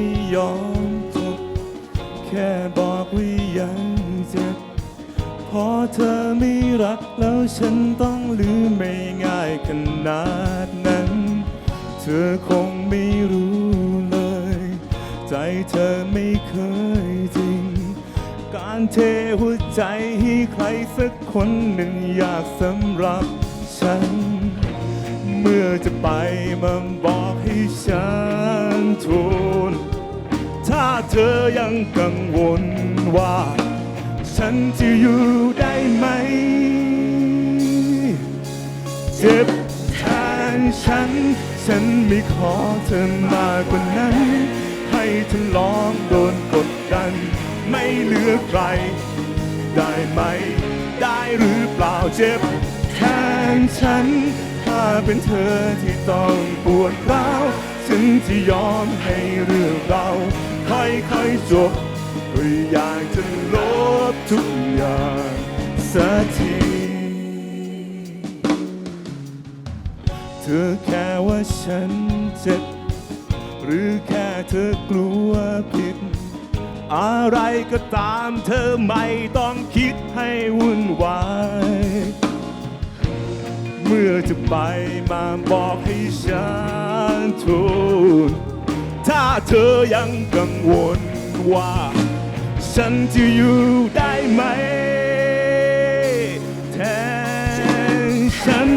ไม่ยอมจบแค่บอกว่ายังเจ็บพอเธอไม่รักแล้วฉันต้องลืมไม่ง่ายขนาดนั้น เธอคงไม่รู้เลย ใจเธอไม่เคยจริง การเทหัวใจให้ใครสักคนหนึ่งอยากสำหรับฉัน เมื่อจะไปมาบอก อยังกังวลว่า ฉันจะอยู่ได้ไหม เจ็บแทนฉัน ฉันไม่ขอเธอมากกว่านั้น ให้เธอลองโดนกดดัน ไม่เหลือใคร ได้ไหม ได้หรือเปล่าเจ็บแทนฉัน ถ้าเป็นเธอที่ต้องปวดร้าว ฉันจะยอมให้เรื่องเรา ค่อยๆจบก็อยากจะลบทุกอย่างสักทีเธอแค่ว่าฉันเจ็บ หรือแค่เธอกลัวผิด อะไรก็ตามเธอไม่ต้องคิดให้วุ่นวายเมื่อจะไปมาบอกให้ฉันทูลาเธอยังกังวลว่า ฉันจะอยู่ได้ไหม แทนฉัน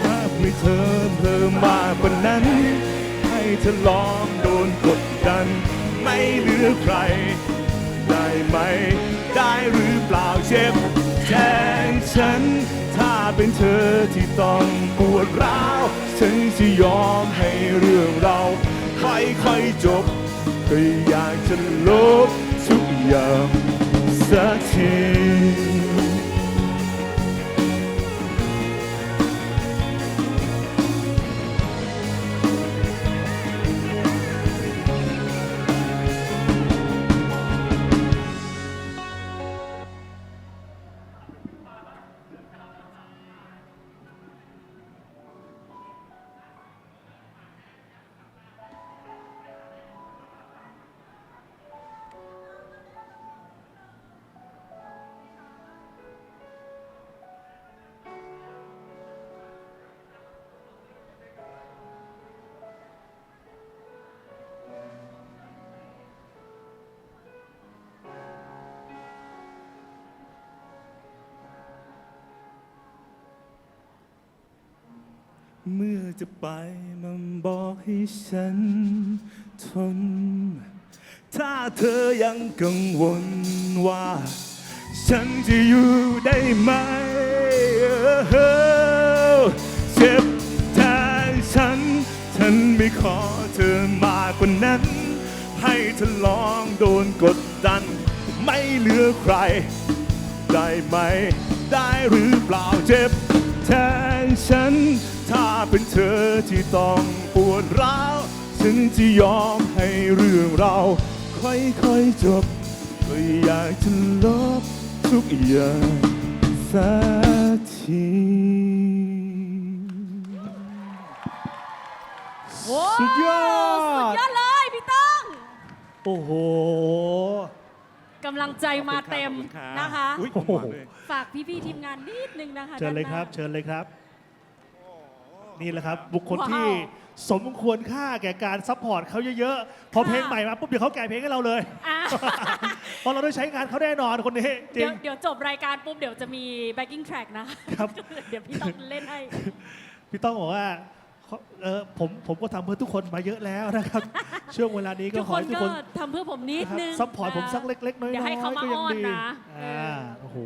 ถ้าไม่เธอเพิ่มากกว่านั้น ให้เธอลองโดนกดดัน ไม่เหลือใคร ได้ไหม ได้หรือเปล่าเจ็บแทนฉันถ้าเป็นเธอที่ต้องปวดร้าว ฉันจะยอมให้เรื่องเรา ค่อยๆจบก็อยากจะลบทุกอย่างสักที เมื่อจะไปมันบอกให้ฉันทน ถ้าเธอยังกังวลว่า ฉันจะอยู่ได้ไหมเจ็บแทนฉัน ฉันไม่ขอเธอมากกว่านั้น ให้เธอลองโดนกดดัน ไม่เหลือใคร ได้ไหม ได้หรือเปล่าเจ็บแทนฉัน ถ้าเป็นเธอที่ต้องปวดร้าวฉันจะยอมให้เรื่องเราค่อยๆจบก็อยากจะลบทุกอย่างสักทีสุดยอสุดดยอดเลยพี่ต้องโอ้โห กำลังใจมาเต็มขอบณรับนะคะอุ๊ยโอ้โหมาเลยฝากพี่ๆทีมงานนิดนึงนะคะเชิญเลยด้านหคน้ารับเชิญเลยครับ นี่แหละครับ บุคคลว้าว ที่สมควรค่าแก่การซัพพอร์ตเขาเยอะๆ พอค่ะเพลงใหม่มาปุ๊บเดี๋ยวเขาแก่เพลงให้เราเลย อะ เพราะเราได้ใช้งานเขาแน่นอนคนนี้จริเดี๋ยงวเดี๋ยวจบรายการปุ๊บเดี๋ยวจะมี backing track นะครับ เดี๋ยวพี่ต้องเล่นให้ พี่ต้องบอกว่าเออผมผมก็ทำเพื่อทุกคนมาเยอะแล้วนะครับ ช่วงเวลานี้ก็ทุกขคอนให้ทุกก็คน ทำเพื่อผมนิดนึงซัพพอร์ตผมสักเล็กๆ น้อยเดี๋ยวให้เขาๆมาก็ยังอ้อนดีนะอ่าโอ้โห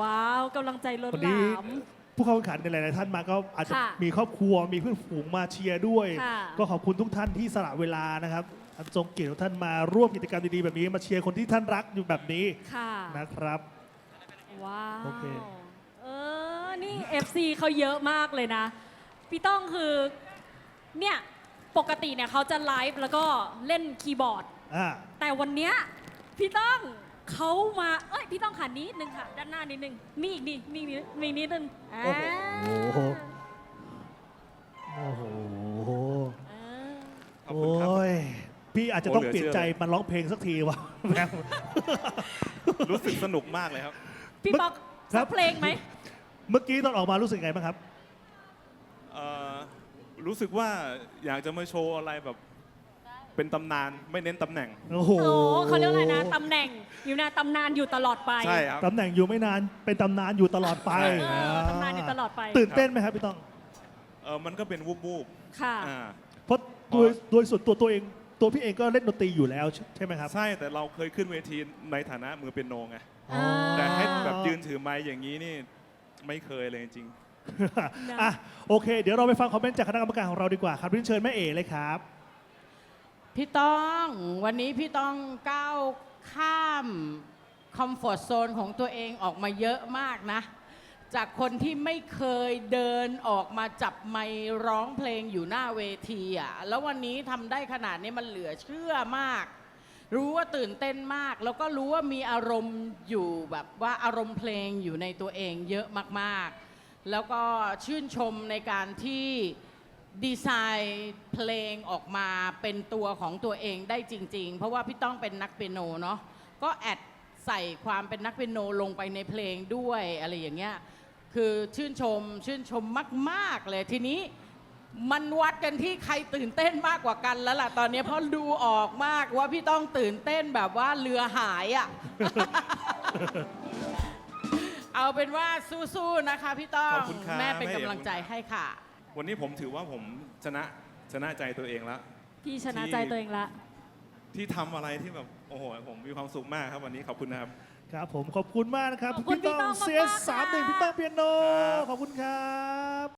ว้าวกำลังใจล้นวันหนี้ลาม ผู้เข้าแข่งขันกันหลายๆท่านมาก็อาจจะค่ะมีครอบครัวมีเพื่อนฝูงมาเชียร์ด้วย ค่ะ ก็ขอบคุณทุกท่านที่สละเวลานะครับอันทรงเกียรติทุกท่านมาร่วมกิจกรรมดีๆแบบนี้มาเชียร์คนที่ท่านรักอยู่แบบนี้ค่ะนะครับ ว้าวโอเค เออนี่ FC เขาเยอะมากเลยนะ พี่ต้องคือเนี่ยปกติเนี่ยเขาจะไลฟ์แล้วก็เล่นคีย์บอร์ด อ่าแต่วันเนี้ยพี่ต้อง เขามาเอ้ยพี่ต้องขานิดนึงค่ะ ด้านหน้านิดนึงมีอีกนี่มีอีกนิดมีนิดนึงอ่าโอ้โห โอ้โหอ่าขอบคุณครับโอ้ย พี่อาจจะต้องโอ้เหลือเปลี่ยนเชื่อใจมาร้องเพลงสักทีวะแม่ง รู้สึกสนุกมากเลยครับ พี่ป๊อกครัสับ กเพลงไหมเมื่อกี้ตอนออกมารู้สึกไงบ้างครับ เอ่อรู้สึกว่าอยากจะมาโชว์อะไรแบบ เป็นตำนานไม่เน้นตำแหน่ง โอ้โหโอ้เขาเรียกอะไรนะตำแหน่งอยู่นะตำนานอยู่ตลอดไปใช่ครับ ตำแหน่งอยู่ไม่นานเป็นตำนานอยู่ตลอดไปใช่เออตำนานอยู่ตลอดไปตื่นเต้นไหมครับพี่ต้องเออมันก็เป็นวูบวูบค่ะ ๆอ่า เพราะโดยโดยส่วนตัวตัวเองตัวพี่เองก็เล่นดนตรีอยู่แล้วใช่ไหมครับ ใช่แต่เราเคยขึ้นเวทีในฐานะมือเป็นโนไงอ่าแต่ให้แบบยืนถือไม้อย่างนี้นี่ไม่เคยเลยจริง อะโอเค เดี๋ยวเราไปฟังคอมเมนต์จากคณะกรรมการของเราดีกว่าครับเรียนเชิญแม่เอ๋เลยครับ พี่ต้องวันนี้พี่ต้องก้าวข้ามคอมฟอร์ z โซนของตัวเองออกมาเยอะมากนะ จากคนที่ไม่เคยเดินออกมาจับไมค์ร้องเพลงอยู่หน้าเวทีอะแล้ววันนี้ทำได้ขนาดนี้มันเหลือเชื่อมาก รู้ว่าตื่นเต้นมาก แล้วก็รู้ว่ามีอารมณ์อยู่แบบว่าอารมณ์เพลงอยู่ในตัวเองเยอะมากๆ แล้วก็ชื่นชมในการที่ ดีไซน์เพลงออกมาเป็นตัวของตัวเองได้จริง ๆ เพราะว่าพี่ต้องเป็นนักเปียโนเนาะก็แอดใส่ความเป็นนักเปียโนลงไปในเพลงด้วยอะไรอย่างเงี้ยคือชื่นชมชื่นชมมากๆเลยทีนี้มันวัดกันที่ใครตื่นเต้นมากกว่ากันแล้วล่ะตอนนี้เพราะดูออกมากว่าพี่ต้องตื่นเต้นแบบว่าเรือหายอะ่ะ เอาเป็นว่าสู้ๆนะคะพี่ต้อง ขอบคุณครับแม่เป็นแม่เอ๋กำลังใจให้ค่ะ วันนี้ผมถือว่าผมชนะชนะใจตัวเองแล้วพี่ชนะใจตัวเองละ ที่ทำอะไรที่แบบโอ้โหผมมีความสุขมากครับวันนี้ขอบคุณนะครับ ครับผมขอบคุณมากนะครับขอบคุณพี่ต้องพี่ต้องเซียมากๆสามหนึ่งค่ะ พี่ต้องเปียโนครับขอบคุณครับ